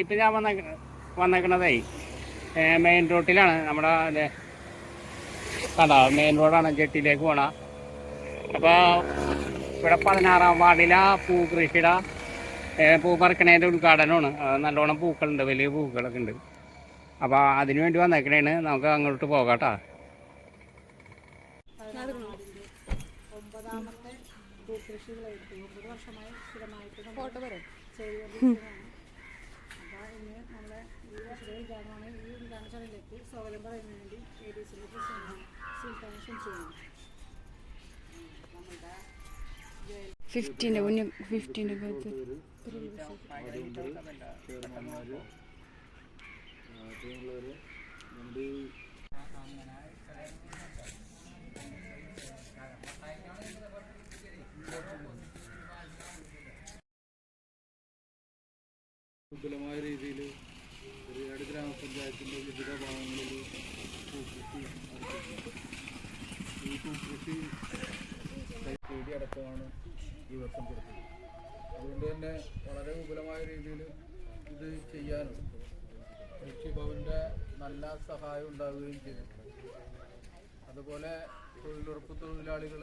ഇപ്പം ഞാൻ വന്ന വന്നേക്കണതേ മെയിൻ റോട്ടിലാണ് നമ്മുടെ കണ്ടോ? മെയിൻ റോഡാണ് ജെട്ടിയിലേക്ക് പോണ. അപ്പോൾ ഇവിടെ പതിനാറാം വാർഡിലെ പൂ കൃഷിയുടെ പൂ പറിക്കണേന്റെ ഉദ്ഘാടനമാണ് നല്ലോണം പൂക്കളുണ്ട് വലിയ പൂക്കളൊക്കെ ഉണ്ട്. അപ്പോൾ അതിനു വേണ്ടി വന്നേക്കണേണ്. നമുക്ക് അങ്ങോട്ട് പോകാം കേട്ടോ. ഭൂകൃഷികളായിട്ട് ഒമ്പത് വർഷമായി സ്ഥിരമായിട്ട് നമ്മൾ ചെയ്തുകൊണ്ടിരിക്കുന്നതാണ് അപ്പോൾ ഇന്ന് നമ്മളെ ഈ വർഷത്തെ ഉദ്ഘാടനമാണ് ഈ ചടങ്ങിലേക്ക് സ്വാഗതം പറയുന്നതിന് വേണ്ടി എ ഡി സിയിലെ പ്രസിഡന്റ് സുൽത്താൻ ക്ഷണിച്ചിരുന്നു ഫിഫ്റ്റീന്റെ മുന്നേ ഫിഫ്റ്റീന്റെ അകത്ത് വിപുലമായ രീതിയിൽ ഒരുപാട് ഗ്രാമപഞ്ചായത്തിന്റെ വിവിധ ഭാഗങ്ങളിൽ പൂക്കൃഷി ഈ പൂക്കൃഷി പേടി അടക്കമാണ് ഈ വർഷം കൊടുത്തത് അതുകൊണ്ട് തന്നെ വളരെ വിപുലമായ രീതിയിൽ ഇത് ചെയ്യാനും കൃഷിഭവന്റെ നല്ല സഹായം ഉണ്ടാവുകയും ചെയ്തിട്ടുണ്ട്. അതുപോലെ തൊഴിലുറപ്പ് തൊഴിലാളികൾ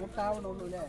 മുട്ടാവണുള്ളൂ അല്ലേ?